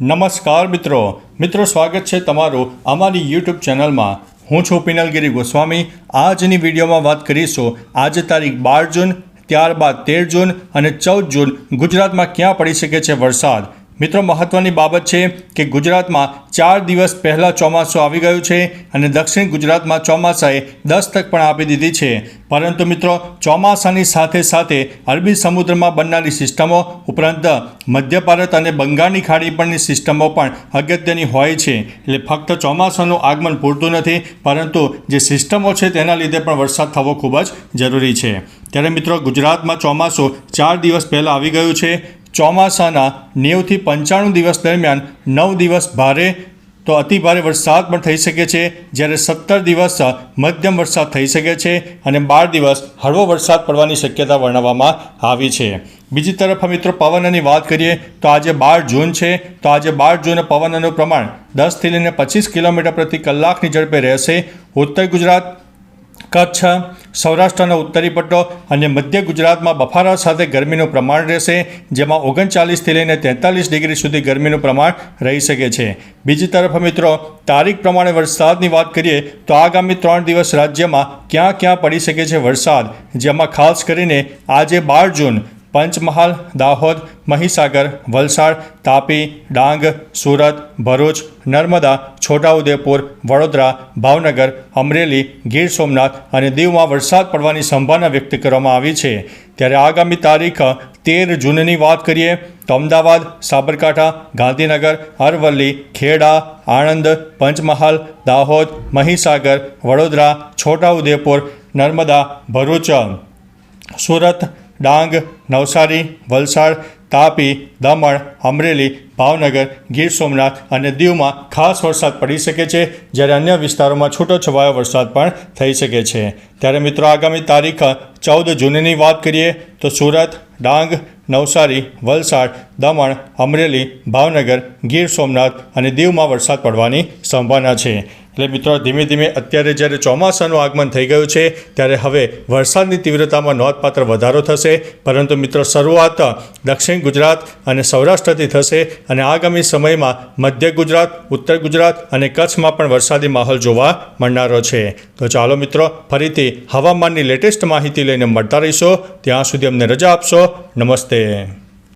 નમસ્કાર મિત્રો. મિત્રો, સ્વાગત છે તમારું અમારી યુટ્યુબ ચેનલમાં. હું છું પિનલગીરી ગોસ્વામી. આજની વિડીયોમાં વાત કરીશું. આજે તારીખ બાર જૂન, ત્યારબાદ તેર જૂન અને ચૌદ જૂન ગુજરાતમાં ક્યાં પડી શકે છે વરસાદ? મિત્રો, મહત્વની બાબત છે કે ગુજરાતમાં ચાર દિવસ પહેલાં ચોમાસું આવી ગયું છે અને દક્ષિણ ગુજરાતમાં ચોમાસાએ દસ્તક પણ આપી દીધી છે. પરંતુ મિત્રો, ચોમાસાની સાથે સાથે અરબી સમુદ્રમાં બનનારી સિસ્ટમો ઉપરાંત મધ્ય ભારત અને બંગાળની ખાડી પરની સિસ્ટમો પણ અગત્યની હોય છે. એટલે ફક્ત ચોમાસાનું આગમન પૂરતું નથી, પરંતુ જે સિસ્ટમો છે તેના લીધે પણ વરસાદ થવો ખૂબ જ જરૂરી છે. ત્યારે મિત્રો, ગુજરાતમાં ચોમાસું ચાર દિવસ પહેલાં આવી ગયું છે ચોમાસાના નેવથી પંચાણું દિવસ દરમિયાન નવ દિવસ ભારે તો અતિ ભારે વરસાદ પણ થઈ શકે છે. જ્યારે સત્તર દિવસ મધ્યમ વરસાદ થઈ શકે છે અને બાર દિવસ હળવો વરસાદ પડવાની શક્યતા વર્ણવવામાં આવી છે. બીજી તરફ મિત્રો પવનની વાત કરીએ તો આજે બાર જૂન છે. તો આજે બાર જૂન પવનનું પ્રમાણ દસથી લઈને પચીસ કિલોમીટર પ્રતિ કલાકની ઝડપે રહેશે. ઉત્તર ગુજરાત કચ્છ સૌરાષ્ટ્રનો ઉત્તરી પટ્ટો અને મધ્ય ગુજરાતમાં બફારા સાથે ગરમીનું પ્રમાણ રહેશે, જેમાં ઓગણચાલીસથી લઈને તેતાલીસ ડિગ્રી સુધી ગરમીનું પ્રમાણ રહી શકે છે. બીજી તરફ મિત્રો, તારીખ પ્રમાણે વરસાદની વાત કરીએ, તો આગામી ત્રણ દિવસ રાજ્યમાં ક્યાં ક્યાં પડી શકે છે વરસાદ? જેમાં ખાસ કરીને આજે બાર જૂન પંચમહાલ, દાહોદ, મહીસાગર, વલસાડ, તાપી, ડાંગ, સુરત, ભરૂચ, નર્મદા, છોટાઉદેપુર, વડોદરા, ભાવનગર, અમરેલી, ગીર સોમનાથ અને દીવમાં વરસાદ પડવાની સંભાવના વ્યક્ત કરવામાં આવી છે. ત્યારે આગામી તારીખ તેર જૂનની વાત કરીએ તો અમદાવાદ, સાબરકાંઠા, ગાંધીનગર, અરવલ્લી, ખેડા, આણંદ, પંચમહાલ, દાહોદ, મહીસાગર, વડોદરા, છોટાઉદેપુર, નર્મદા, ભરૂચ, સુરત ડાંગ, નવસારી, વલસાડ, તાપી, દમણ, અમરેલી, ભાવનગર, ગીર સોમનાથ અને દીવમાં ખાસ વરસાદ પડી શકે છે. જ્યારે અન્ય વિસ્તારોમાં છૂટો છવાયો વરસાદ પણ થઈ શકે છે. ત્યારે મિત્રો આગામી તારીખ ચૌદ જૂનની વાત કરીએ તો સુરત, ડાંગ, નવસારી, વલસાડ, દમણ, અમરેલી, ભાવનગર, ગીર સોમનાથ અને દીવમાં વરસાદ પડવાની સંભાવના છે. એટલે મિત્રો, ધીમે ધીમે અત્યારે જ્યારે ચોમાસાનું આગમન થઈ ગયું છે, ત્યારે હવે વરસાદની તીવ્રતામાં નોંધપાત્ર વધારો થશે. પરંતુ મિત્રો, શરૂઆત દક્ષિણ ગુજરાત અને સૌરાષ્ટ્રથી થશે અને આગામી સમયમાં મધ્ય ગુજરાત, ઉત્તર ગુજરાત અને કચ્છમાં પણ વરસાદી માહોલ જોવા મળનારો છે. તો ચાલો મિત્રો, ફરીથી હવામાનની લેટેસ્ટ માહિતી લઈને મળતા રહીશો. ત્યાં સુધી અમને રજા આપશો. નમસ્તે.